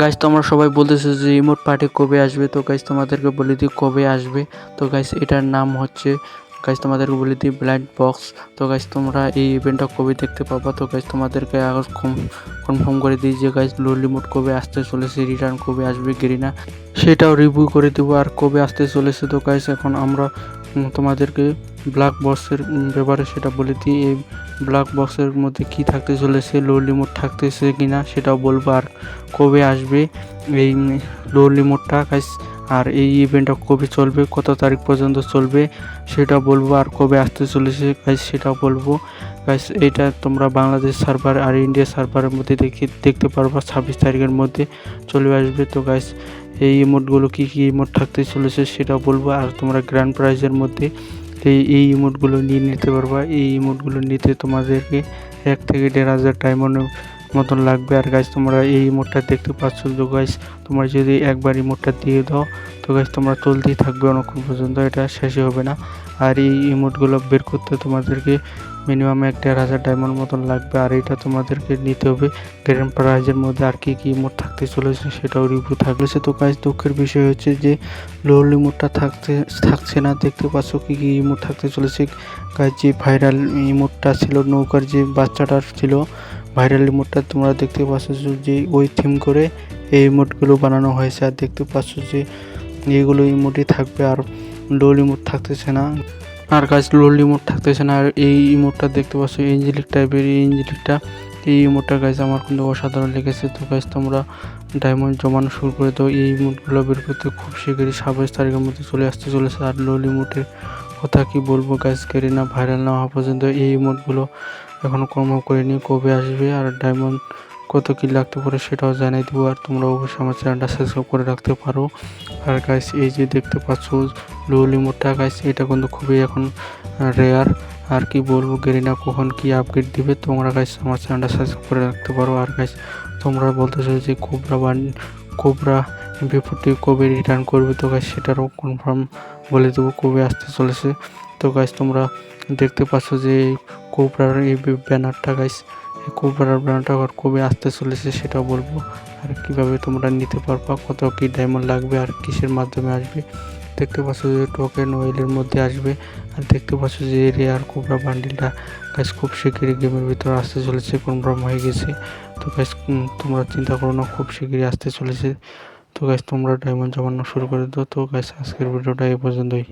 Guys তোমরা সবাই বলতেছো যে ইমোট পার্টি কবে আসবে? তো গাইস তোমাদেরকে বলে দিই কবে আসবে। তো গাইস এটার নাম হচ্ছে গাইস তোমাদেরকে বলে দিই ব্লাইন্ড বক্স তো গাইস তোমরা এই ইভেন্টটা কবে দেখতে পাবা? তো গাইস তোমাদেরকে কনফার্ম করে দিই যে গাইস লো লিমিট কবে আসতে চলেছে রিটার্ন কবে আসবে গেরিনা সেটাও রিভিউ করে দেবো আর কবে আসতে চলেছে। তো গাইস এখন আমরা তোমাদেরকে ব্ল্যাক বক্সের ব্যাপারে সেটা বলে দিই। এই ব্ল্যাক বক্সের মধ্যে কি থাকতে চলেছে লো লিমিট থাকতেছে কি না সেটাও বলব। আর কবে আসবে এই লো লিমিটটা গাইস আর এই ইভেন্টটা কবে চলবে, কত তারিখ পর্যন্ত চলবে সেটা বলব। আর কবে আসতে চলেছে গাইস সেটাও বলব। গাইস এটা তোমরা বাংলাদেশ সার্ভার আর ইন্ডিয়া সার্ভারের মধ্যে দেখে, দেখতে পারবা, ছাব্বিশ তারিখের মধ্যে চলে আসবে। তো গাইস এই ইমোটগুলো কী কী ইমোট থাকতে চলেছে সেটা বলব। আর তোমরা গ্র্যান্ড প্রাইজের মধ্যে এই এই ইমোটগুলো নিয়ে নিতে পারবা। এই ইমোটগুলো নিতে তোমাদেরকে এক থেকে দেড় হাজার ডায়মন্ডের মতন লাগবে। আর গাইস তোমরা এই ইমোটটা দেখতে পাচ্ছ তো গাইস তোমরা যদি একবার ইমোটটা দিয়ে দাও, তো গাইস তোমরা চলতেই থাকবে অনেকক্ষণ পর্যন্ত, এটা শেষই হবে না। আর এই ইমোটগুলো বের করতে তোমাদেরকে মিনিমাম এক দেড় হাজার ডায়মন্ড মতন লাগবে, আর এটা তোমাদেরকে নিতে হবে গ্র্যান্ড প্রাইজের মধ্যে। আর কি কি ইমোট থাকতে চলেছে সেটাও রিভিউ থাকবে। তো গাইস দুঃখের বিষয় হচ্ছে যে লো ইমোটটা থাকতে, থাকছে না। দেখতে পাচ্ছ কী কী ইমোট থাকতে চলেছে। গাইস যে ভাইরাল ইমোটটা ছিল, নৌকার যে বাচ্চাটা ছিল ভাইরাল ইমোটটা তোমরা দেখতে পাচ্ছ যে ওই থিম করে এই ইমোটগুলো বানানো হয়েছে। আর দেখতে পাচ্ছ যে এইগুলো ইমোটই থাকবে আর লোল ইমোট থাকতেছে না। আর কাজ লোল ইমোট থাকতেছে না। আর এই ইমোটটা দেখতে পাচ্ছ এঞ্জেলিক টাইপের এই এঞ্জেলিকটা এই ইমোটটা গাছ আমার কিন্তু অসাধারণ লেগেছে। তো গাছ তোমরা ডায়মন্ড জমানো শুরু করে দাও। এই ইমোটগুলো বের করতে খুব শীঘ্রই সাতাশ তারিখের মধ্যে চলে আসতে চলেছে। আর লোল ইমোটের কথা কি বলব গাছ কেড়ে না ভাইরাল না হওয়া পর্যন্ত এই ইমোটগুলো এখনও কনফার্ম করিনি, কবে আসবে আর ডায়মন্ড কত কী লাগতে পারে সেটাও জানিয়ে দেবো আর তোমরা অবশ্যই আমার চ্যানেলটা সাবস্ক্রাইব করে রাখতে পারো। আর গাইস এই যে দেখতে পাচ্ছ লো লিমোটটা গাইস এটা কিন্তু খুবই এখন রেয়ার আর কি বলব, গেরিনা কখন কি আপডেট দিবে তোমরা গাইস আমার চ্যানেলটা সাবস্ক্রাইব করে রাখতে পারো। আর গাইস তোমরা বলতেছো যে কোবরা বান কোবরা বিপত্তি কবে রিটার্ন করবে তো গাইস সেটারও কনফার্ম বলে দেবো, কবে আসতে চলেছে। তো গাইস তোমরা দেখতে পাচ্ছ যে এই কোবরার এই ব্যানারটা গাইস এই কোবরার ব্যানারটা আবার কবে আসতে চলেছে সেটাও বলব। আর কীভাবে তোমরা নিতে পারবা, কত কি ডায়মন্ড লাগবে, আর কিসের মাধ্যমে আসবে। দেখতে পাচ্ছ যে টোকেন ওয়েলের মধ্যে আসবে। আর দেখতে পাচ্ছ যে রেয়ার কোবরা বান্ডিলটা গাছ খুব শীঘ্রই গেমের ভিতরে আসতে চলেছে কনফার্ম হয়ে গেছে। তো গাছ তোমরা চিন্তা করো না, খুব শীঘ্রই আসতে চলেছে। তো গাছ তোমরা ডায়মন্ড জমানো শুরু করে দাও। তো গাছ আজকের ভিডিওটা এই পর্যন্তই।